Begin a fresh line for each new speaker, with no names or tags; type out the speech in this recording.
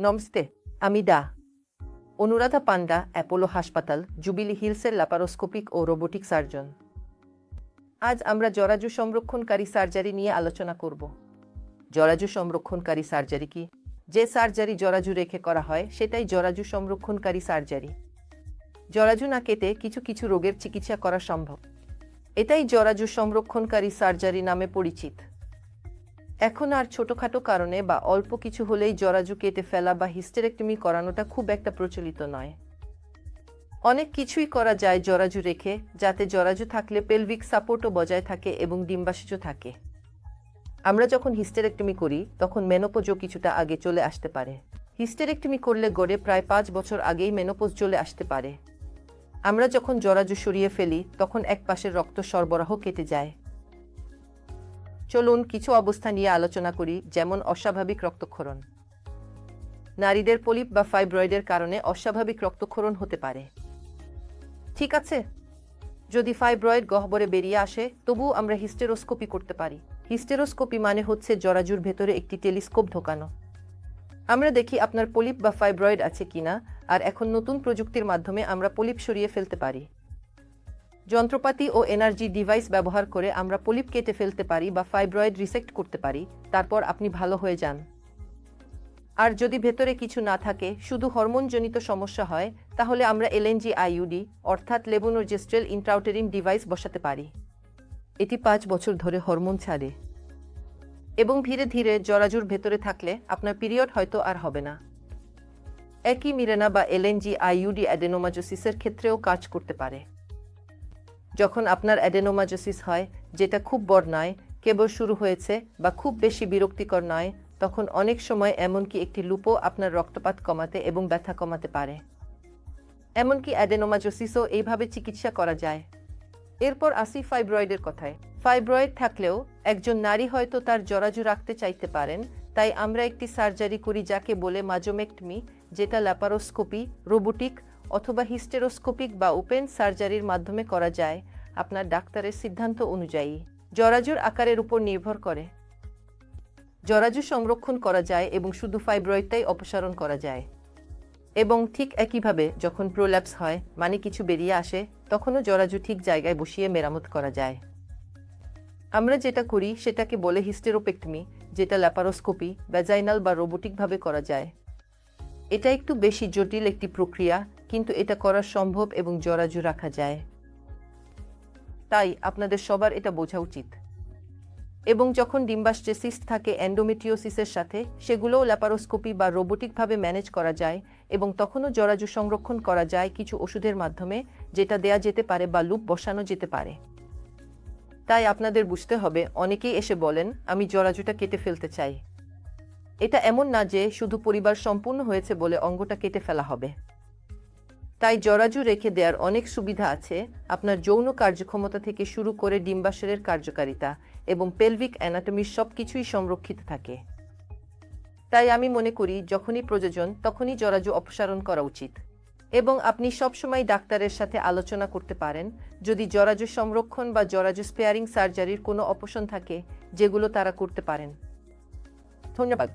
নমস্তে, আমি ডা অনুরাধা পান্ডা অ্যাপোলো হাসপাতাল, জুবিলি হিলসের ল্যাপারোস্কোপিক ও রোবোটিক সার্জন। আজ আমরা জরাজু সংরক্ষণকারী সার্জারি নিয়ে আলোচনা করব। জরাজু সংরক্ষণকারী সার্জারি কি? যে সার্জারি জরাজু রেখে করা হয়, সেটাই জরাজু সংরক্ষণকারী সার্জারি। জরাজু না কেটে কিছু কিছু রোগের চিকিৎসা করা সম্ভব। এটাই জরাজু সংরক্ষণকারী সার্জারি নামে পরিচিত। এখন আর ছোটখাটো কারণে বা অল্প কিছু হলেই জরাজু কেটে ফেলা বা হিস্টেরেক্টমি করানোটা খুব একটা প্রচলিত নয়। অনেক কিছুই করা যায় জরাজু রেখে, যাতে জরাজু থাকলে পেলভিক সাপোর্টও বজায় থাকে এবং ডিম্বাশিজও থাকে। আমরা যখন হিস্টেরেক্টমি করি, তখন মেনোপোজও কিছুটা আগে চলে আসতে পারে। হিস্টেরেক্টমি করলে গড়ে প্রায় পাঁচ বছর আগেই মেনোপোজ চলে আসতে পারে। আমরা যখন জরাজু সরিয়ে ফেলি, তখন এক পাশের রক্ত সরবরাহ কেটে যায়। চলুন কিছু অবস্থা নিয়ে আলোচনা করি, যেমন অস্বাভাবিক রক্তক্ষরণ। নারীদের পলিপ বা ফাইব্রয়েডের কারণে অস্বাভাবিক রক্তক্ষরণ হতে পারে। ঠিক আছে, যদি ফাইব্রয়েড গহ্বরে বেরিয়ে আসে, তবুও আমরা হিস্টেরোস্কোপি করতে পারি। হিস্টেরোস্কোপি মানে হচ্ছে জরাজুর ভেতরে একটি টেলিস্কোপ ঢোকানো। আমরা দেখি আপনার পলিপ বা ফাইব্রয়েড আছে কিনা, আর এখন নতুন প্রযুক্তির মাধ্যমে আমরা পলিপ সরিয়ে ফেলতে পারি। যন্ত্রপাতি ও এনার্জি ডিভাইস ব্যবহার করে আমরা পলিপ কেটে ফেলতে পারি বা ফাইব্রয়েড রিসেক্ট করতে পারি, তারপর আপনি ভালো হয়ে যান। আর যদি ভেতরে কিছু না থাকে, শুধু হরমোনজনিত সমস্যা হয়, তাহলে আমরা এলএনজি আইইউডি অর্থাৎ লেবোনোজেস্ট্রেল ইন্ট্রাউটেরিন ডিভাইস বসাতে পারি। এটি পাঁচ বছর ধরে হরমোন ছাড়ে। এবং ধীরে ধীরে জরাজুর ভেতরে থাকলে আপনার পিরিয়ড হয়তো আর হবে না। একই মিরেনা বা এলএনজি আইইউডি অ্যাডেনোমাজোসিসের ক্ষেত্রেও কাজ করতে পারে। যখন আপনার অ্যাডেনোমাজোসিস হয়, যেটা খুব বড় নয়, কেবল শুরু হয়েছে বা খুব বেশি বিরক্তিকর নয়, তখন অনেক সময় এমনকি একটি লুপো আপনার রক্তপাত কমাতে এবং ব্যথা কমাতে পারে। এমনকি অ্যাডেনোমাজোসিসও এইভাবে চিকিৎসা করা যায়। এরপর আসি ফাইব্রয়েডের কথায়। ফাইব্রয়েড থাকলেও একজন নারী হয়তো তার জরাজু রাখতে চাইতে পারেন, তাই আমরা একটি সার্জারি করি যাকে বলে মাজোমেক্টমি, যেটা ল্যাপারোস্কোপি, রোবোটিক অথবা হিস্টেরোস্কোপিক বা ওপেন সার্জারির মাধ্যমে করা যায়। আপনার ডাক্তারের সিদ্ধান্ত অনুযায়ী। জরাজুর আকারের উপর নির্ভর করে। জরাজু সংরক্ষণ করা যায় এবং শুধু ফাইব্রয়েডটাই অপসারণ করা যায়। এবং ঠিক একইভাবে যখন প্রোল্যাপস হয় মানে কিছু বেরিয়ে আসে, তখনও জরাজু ঠিক জায়গায় বসিয়ে মেরামত করা যায়। আমরা যেটা করি, সেটাকে বলে হিস্টেরোপেক্টমি, যেটা ল্যাপারোস্কোপি, ভ্যাজাইনাল বা রোবোটিকভাবে করা যায়। এটা একটু বেশি জটিল একটি প্রক্রিয়া, কিন্তু এটা করা সম্ভব এবং জরাজু রাখা যায়। তাই আপনাদের সবার এটা বোঝা উচিত। এবং যখন ডিম্বাশয়ে সিস্ট থাকে এন্ডোমেট্রিওসিসের সাথে, সেগুলোও ল্যাপারোস্কোপি বা রোবোটিকভাবে ম্যানেজ করা যায় এবং তখনও জরাজু সংরক্ষণ করা যায় কিছু ওষুধের মাধ্যমে, যেটা দেয়া যেতে পারে বা লুপ বসানো যেতে পারে। তাই আপনাদের বুঝতে হবে, অনেকেই এসে বলেন, আমি জরাজুটা কেটে ফেলতে চাই। এটা এমন না যে শুধু পরিবার সম্পূর্ণ হয়েছে বলে অঙ্গটা কেটে ফেলা হবে। তাই জরাজু রেখে দেওয়ার অনেক সুবিধা আছে। আপনার যৌন কার্যক্ষমতা থেকে শুরু করে ডিম্বাশয়ের কার্যকারিতা এবং পেলভিক অ্যানাটমির সব কিছুই সংরক্ষিত থাকে। তাই আমি মনে করি, যখনই প্রয়োজন, তখনই জরাজু অপসারণ করা উচিত। এবং আপনি সবসময় ডাক্তারের সাথে আলোচনা করতে পারেন। যদি জরাজু সংরক্ষণ বা জরাজু স্পেয়ারিং সার্জারির কোনো অপশন থাকে, যেগুলো তারা করতে পারেন। ধন্যবাদ।